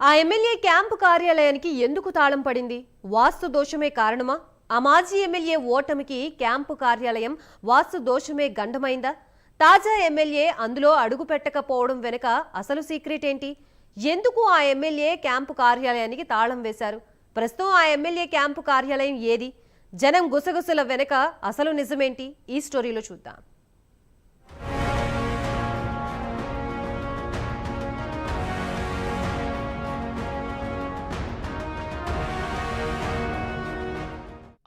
ఆ MLA camp కార్యాలయానికి ఎందుకు తాళం పడింది? వాస్తు దోషమే కారణమా? ఆ మాజీ ఎమ్మెల్యే ఓటమికి క్యాంపు కార్యాలయం వాస్తు దోషమే గండమైందా? తాజా ఎమ్మెల్యే అందులో అడుగు పెట్టకపోవడం వెనుక అసలు సీక్రెట్ ఏంటి? ఎందుకు ఆ ఎమ్మెల్యే క్యాంపు కార్యాలయానికి తాళం వేశారు? ప్రస్తుతం ఆ ఎమ్మెల్యే క్యాంపు కార్యాలయం ఏది? జనం గుసగుసల వెనుక అసలు నిజమేంటి? ఈ స్టోరీలో చూద్దాం.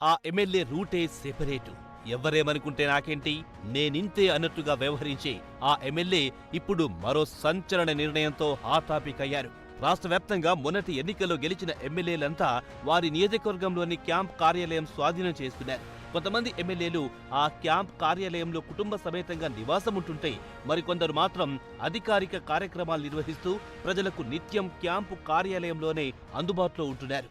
ఆ ఎమ్మెల్యే రూటే సెపరేటు. ఎవరేమనుకుంటే నాకేంటి? నేనింతే అన్నట్టుగా వ్యవహరించే ఆ ఎమ్మెల్యే ఇప్పుడు మరో సంచలన నిర్ణయంతో హాట్ టాపిక్ అయ్యారు రాష్ట్ర వ్యాప్తంగా మొన్నటి ఎన్నికల్లో గెలిచిన ఎమ్మెల్యేలంతా వారి నియోజకవర్గంలోని క్యాంప్ కార్యాలయం స్వాధీనం చేసుకున్నారు. కొంతమంది ఎమ్మెల్యేలు ఆ క్యాంప్ కార్యాలయంలో కుటుంబ సమేతంగా నివాసం ఉంటుంటే మరికొందరు మాత్రం అధికారిక కార్యక్రమాలు నిర్వహిస్తూ ప్రజలకు నిత్యం క్యాంపు కార్యాలయంలోనే అందుబాటులో ఉంటున్నారు.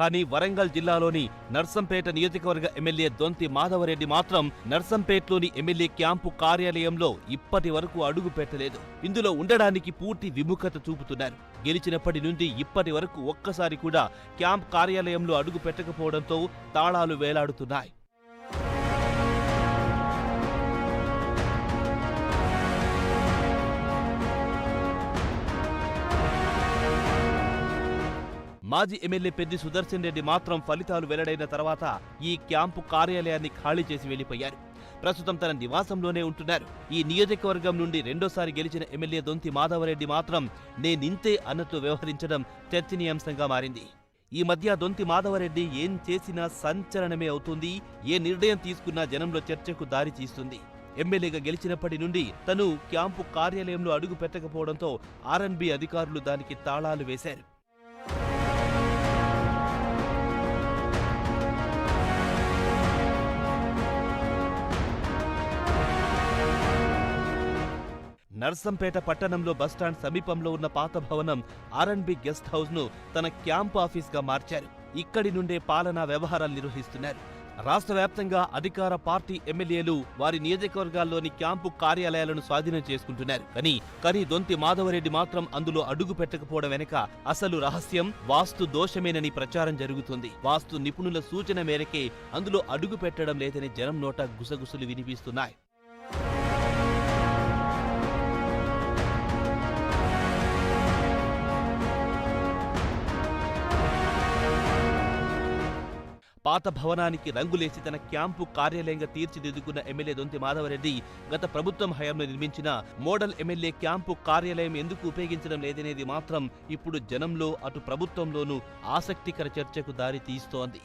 కానీ వరంగల్ జిల్లాలోని నర్సంపేట నియోజకవర్గ ఎమ్మెల్యే దొంతి మాధవరెడ్డి మాత్రం నర్సంపేటలోని ఎమ్మెల్యే క్యాంపు కార్యాలయంలో ఇప్పటి వరకు అడుగు పెట్టలేదు. ఇందులో ఉండడానికి పూర్తి విముఖత చూపుతున్నారు. గెలిచినప్పటి నుండి ఇప్పటి వరకు ఒక్కసారి కూడా క్యాంప్ కార్యాలయంలో అడుగు పెట్టకపోవడంతో తాళాలు వేలాడుతున్నాయి. మాజీ ఎమ్మెల్యే పెద్ది సుదర్శన్ రెడ్డి మాత్రం ఫలితాలు వెల్లడైన తర్వాత ఈ క్యాంపు కార్యాలయాన్ని ఖాళీ చేసి వెళ్ళిపోయారు ప్రస్తుతం తన నివాసంలోనే ఉంటున్నారు. ఈ నియోజకవర్గం నుండి రెండోసారి గెలిచిన ఎమ్మెల్యే దొంతి మాధవరెడ్డి మాత్రం నేనింతే అన్నట్టు వ్యవహరించడం చర్చనీయాంశంగా మారింది. ఈ మధ్య దొంతి మాధవరెడ్డి ఏం చేసినా సంచలనమే అవుతుంది. ఏ నిర్ణయం తీసుకున్నా జనంలో చర్చకు దారి తీస్తుంది. ఎమ్మెల్యేగా గెలిచినప్పటి నుండి తను క్యాంపు కార్యాలయంలో అడుగు పెట్టకపోవడంతో ఆర్ఎన్బి అధికారులు దానికి తాళాలు వేశారు. నర్సంపేట పట్టణంలో బస్టాండ్ సమీపంలో ఉన్న పాత భవనం ఆర్ఎన్బి గెస్ట్ హౌస్ను తన క్యాంప్ ఆఫీస్గా మార్చారు. ఇక్కడి నుండే పాలనా వ్యవహారాలు నిర్వహిస్తున్నారు. రాష్ట్ర వ్యాప్తంగా అధికార పార్టీ ఎమ్మెల్యేలు వారి నియోజకవర్గాల్లోని క్యాంపు కార్యాలయాలను స్వాధీనం చేసుకుంటున్నారు. కానీ కానీ దొంతి మాధవరెడ్డి మాత్రం అందులో అడుగు పెట్టకపోవడం వెనుక అసలు రహస్యం వాస్తు దోషమేనని ప్రచారం జరుగుతుంది. వాస్తు నిపుణుల సూచన మేరకే అందులో అడుగు పెట్టడం లేదని జనం నోట గుసగుసలు వినిపిస్తున్నాయి. పాత భవనానికి రంగులేసి తన క్యాంపు కార్యాలయంగా తీర్చిదిద్దుకున్న ఎమ్మెల్యే దొంతి మాధవరెడ్డి గత ప్రభుత్వం హయాంలో నిర్మించిన మోడల్ ఎమ్మెల్యే క్యాంపు కార్యాలయం ఎందుకు ఉపయోగించడం లేదనేది మాత్రం ఇప్పుడు జనంలో అటు ప్రభుత్వంలోనూ ఆసక్తికర చర్చకు దారి తీస్తోంది.